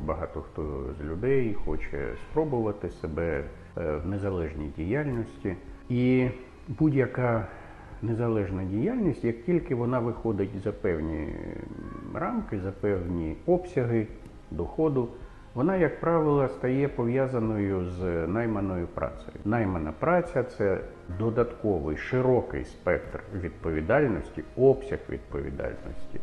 Багато хто з людей хоче спробувати себе е, в незалежній діяльності. І будь-яка незалежна діяльність, як тільки вона виходить за певні рамки, за певні обсяги доходу, вона, як правило, стає пов'язаною з найманою працею. Наймана праця це додатковий широкий спектр відповідальності, обсяг відповідальності.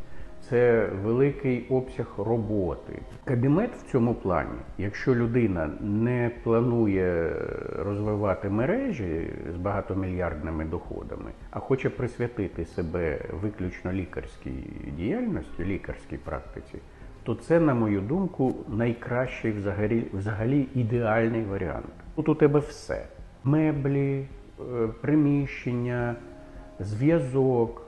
Це великий обсяг роботи. Кабінет в цьому плані, якщо людина не планує розвивати мережі з багатомільярдними доходами, а хоче присвятити себе виключно лікарській діяльності, лікарській практиці, то це, на мою думку, найкращий взагалі, взагалі ідеальний варіант. Тут у тебе все: меблі, е, приміщення, зв'язок,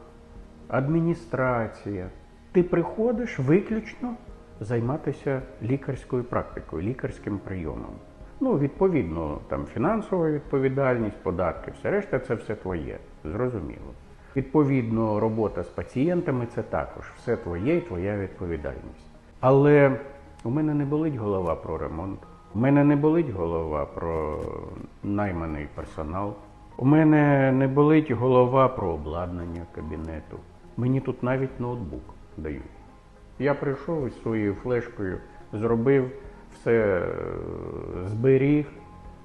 адміністрація. Ти приходиш виключно займатися лікарською практикою, лікарським прийомом. Ну, відповідно, там фінансова відповідальність, податки, все решта це все твоє, зрозуміло. Відповідно, робота з пацієнтами це також все твоє і твоя відповідальність. Але у мене не болить голова про ремонт. У мене не болить голова про найманий персонал. У мене не болить голова про обладнання кабінету. Мені тут навіть ноутбук дають. Я прийшов із своєю флешкою, зробив все, е, зберіг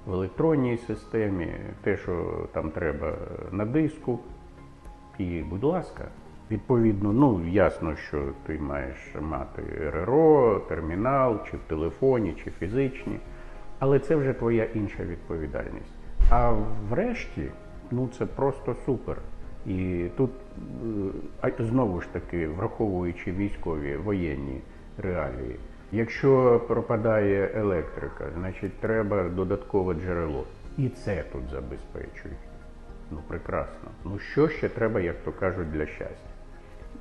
в електронній системі, те, що там треба на диску. І, будь ласка, відповідно, ну ясно, що ти маєш мати РРО, термінал, чи в телефоні, чи фізичні, але це вже твоя інша відповідальність. А врешті, ну це просто супер. І тут е, знову ж таки, враховуючи військові воєнні реалії, якщо пропадає електрика, значить треба додаткове джерело. І це тут забезпечують. Ну, прекрасно. Ну що ще треба, як то кажуть, для щастя?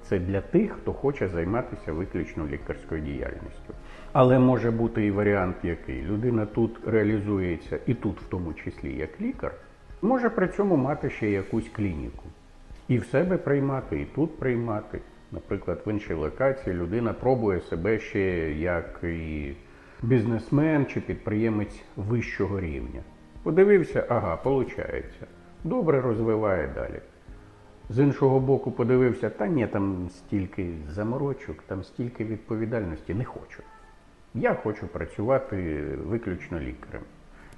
Це для тих, хто хоче займатися виключно лікарською діяльністю. Але може бути і варіант, який людина тут реалізується, і тут, в тому числі, як лікар, може при цьому мати ще якусь клініку. І в себе приймати, і тут приймати. Наприклад, в іншій локації людина пробує себе ще як і бізнесмен чи підприємець вищого рівня. Подивився, ага, виходить. Добре розвиває далі. З іншого боку, подивився, та ні, там стільки заморочок, там стільки відповідальності, не хочу. Я хочу працювати виключно лікарем.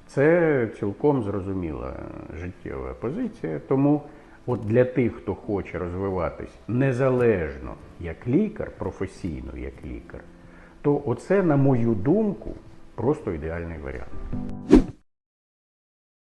Це цілком зрозуміла життєва позиція. Тому от для тих, хто хоче розвиватись незалежно як лікар, професійно як лікар, то оце, на мою думку, просто ідеальний варіант.